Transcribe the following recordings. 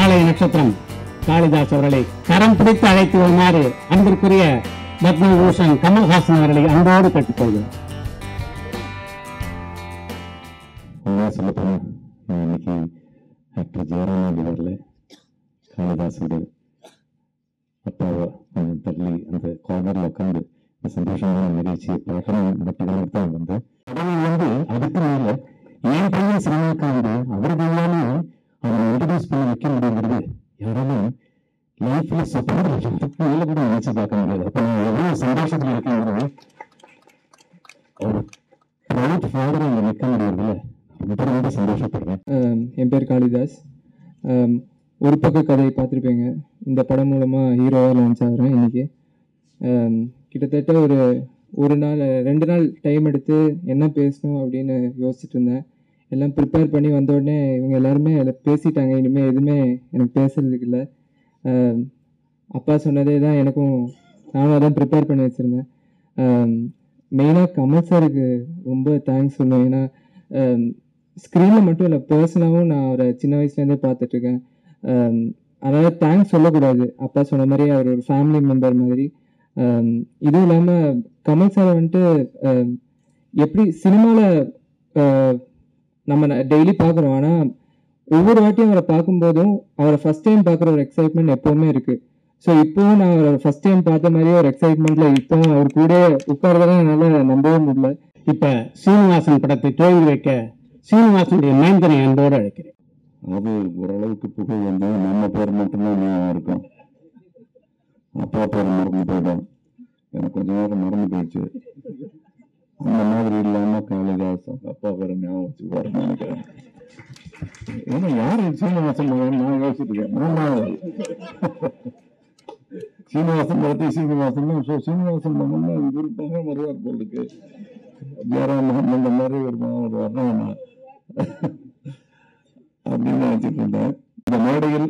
நாளைய நட்சத்திரம். காளிதாஸ் அவர்களை கரம் பிடித்து அழைத்து வருமாறு அன்பிற்குரிய பத்மபூஷன் கமல்ஹாசன் அவர்களை அன்போடு கேட்டுக்கொள்கிறோம் உண்மையாக இன்னைக்கு ஆக்டர் ஜெயராம் அப்படி வரல காளிதாசோட அப்பாவை தள்ளி அந்த கார்னரில் உட்காந்து இந்த சந்தோஷமான நிகழ்ச்சியை பார்க்கணும் மட்டும் தான் வந்தேன். உடனே வந்து அதுக்கு மேலே என் பையன் சினிமாவுக்கு வந்து அவர் கையாலே பண்ண வைக்க முடியுங்கிறது யாராலும் லைஃப்ல சப்போர்ட் மேல கூட நினைச்சு பார்க்க முடியாது. அப்ப நான் எவ்வளவு சந்தோஷத்துல இருக்கேங்கிறது ஒரு ப்ரௌட் ஃபாதர் இங்க நிற்க முடியறதுல ரொம்ப ரொம்ப சந்தோஷப்படுறேன். என் பேர் காளிதாஸ். ஒரு பக்க கதையை பார்த்துருப்பீங்க. இந்த படம் மூலமாக ஹீரோவாக லான்ச் ஆகிறேன் இன்றைக்கி கிட்டத்தட்ட ஒரு ஒரு நாள் ரெண்டு நாள் டைம் எடுத்து என்ன பேசணும் அப்படின்னு யோசிச்சுட்டு இருந்தேன். எல்லாம் ப்ரிப்பேர் பண்ணி வந்த உடனே இவங்க எல்லாருமே பேசிட்டாங்க. இனிமேல் எதுவுமே எனக்கு பேசுறதுக்கு இல்லை. அப்பா சொன்னதே தான் எனக்கும் நானும் அதான் ப்ரிப்பேர் பண்ணி வச்சுருந்தேன். மெயினாக கமல் சாருக்கு ரொம்ப தேங்க்ஸ் சொல்லணும். ஏன்னா ஸ்க்ரீனில் மட்டும் இல்லை பர்சனலாகவும் நான் அவரை சின்ன வயசுலேருந்தே பார்த்துட்ருக்கேன் அதனால் தேங்க்ஸ் சொல்லக்கூடாது. அப்பா சொன்ன மாதிரி அவர் ஒரு ஃபேமிலி மெம்பர் மாதிரி. இதுவும் இல்லாமல் கமல் சாரை வந்துட்டு எப்படி சினிமாவில் நம்ம டெய்லி பார்க்குறோம். ஆனால் ஒவ்வொரு வாட்டியும் அவரை பார்க்கும்போதும் அவரை ஃபர்ஸ்ட் டைம் பார்க்குற ஒரு எக்ஸைட்மெண்ட் எப்போவுமே இருக்குது ஸோ இப்போவும் நான் அவரை ஃபர்ஸ்ட் டைம் பார்த்த மாதிரியே ஒரு எக்ஸைட்மெண்ட்ல இப்போவும் அவர் கூட உட்காரதான் என்னால் நம்பவே முடியல. இப்ப சீனிவாசன் படத்தை துவங்கி வைக்க சீனிவாசனுடைய மைந்தனை அன்போடு அழைக்கிறேன். அது ஓரளவுக்கு புகழ் வந்து நம்ம பேர் மட்டும்தான் ஞாபகம் இருக்கும். அப்பா பேர் மறந்து போயிடும் எனக்கு கொஞ்ச நேரம் மறந்து போயிடுச்சு. அந்த மாதிரி இல்லாம காளிதாசன் அப்பா பேரை ஞாபகம் வச்சுக்குவாருன்னு நினைக்கிறேன் ஏன்னா யாரு சீனிவாசன் நான் யோசிச்சுட்டு இருக்கேன் சீனிவாசன் படத்தை சீனிவாசன் ஸோ சீனிவாசன் மகன் தான் இவர் மகன் வருவார் போல் இருக்கு ஜெயராம் இந்த மாதிரி ஒரு மகன் வருவார்னா அப்படின்னு நினைச்சிட்டு இருந்தேன். இந்த மேடையில்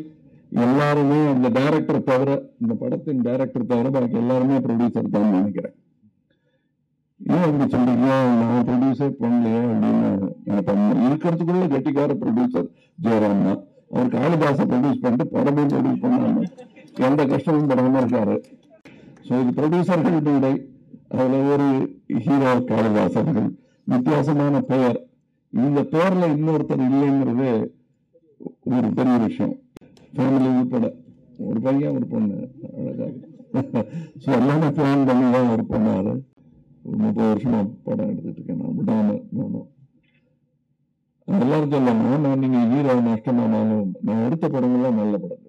எல்லாருமே இந்த டைரக்டர் தவிர இந்த படத்தின் டைரக்டர் தவிர பாக்கி எல்லாருமே ப்ரொடியூசர் தான் நினைக்கிறேன். ஏன் அப்படி சொல்றீங்க? நான் ப்ரொடியூசர் பண்ணலையே அப்படின்னு நினைப்பேன் இருக்கிறதுக்குள்ள கெட்டிக்கார ப்ரொடியூசர் ஜெயராம் தான். அவர் காளிதாசை ப்ரொடியூஸ் பண்ணிட்டு படமே ப்ரொடியூஸ் பண்ணாம எந்த கஷ்டமும் படமா இருக்காரு. ஸோ இது ப்ரொடியூசர்கள் விடை அதுல ஒரு ஹீரோ காளிதாசர்கள் வித்தியாசமான பெயர். இந்த பெயர்ல இன்னொருத்தர் இல்லைங்கிறது ஒரு பெரிய விஷயம். ஃபேமிலி உட்பட. ஒரு பையன் ஒரு பொண்ணு. அழகாக ஸோ எல்லாமே பிளான் பண்ணி தான் ஒரு பொண்ணாரு ஒரு முப்பது வருஷமா படம் எடுத்துட்டு இருக்கேன் நான். விடாம நானும் எல்லாரும் சொல்லணும் நான் நீங்க ஹீரோ நஷ்டமானாலும் நான் எடுத்த படங்கள்லாம் நல்ல படங்கள்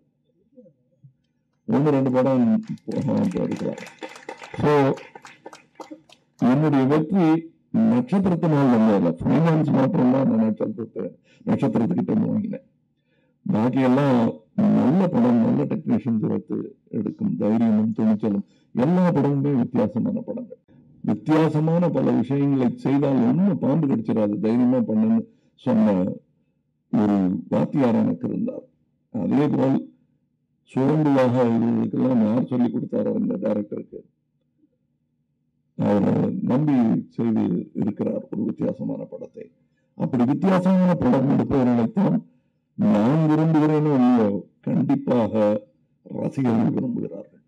ஒன்று ரெண்டு படம் போகிறேன் எடுக்கலாம். ஸோ என்னுடைய வெற்றி நட்சத்திரத்தினால் வந்ததில்லை ஃபைனான்ஸ் மாத்திரம் தான் நான் நட்சத்திரத்தை நட்சத்திரத்துக்கிட்ட வாங்கினேன். பாக்கியெல்லாம் நல்ல படம் நல்ல டெக்னீஷியன்ஸ் வைத்து எடுக்கும் தைரியமும் துணிச்சலும் எல்லா படமுமே வித்தியாசமான படங்கள். வித்தியாசமான பல விஷயங்களை செய்தால் ஒன்றும் பாம்பு கடிச்சிடாது. தைரியமா பண்ணுன்னு சொன்ன ஒரு வாத்தியார் எனக்கு இருந்தார். அதே போல் சுரண்டுவாக இவர்களுக்கெல்லாம் யார் சொல்லி கொடுத்தாரோ அந்த டைரக்டருக்கு அவர் நம்பி செய்து இருக்கிறார் ஒரு வித்தியாசமான படத்தை. அப்படி வித்தியாசமான படம் எடுப்பவர்களைத்தான் நான் விரும்புகிறேனோ இல்லையோ கண்டிப்பாக ரசிகர்கள் விரும்புகிறார்கள்.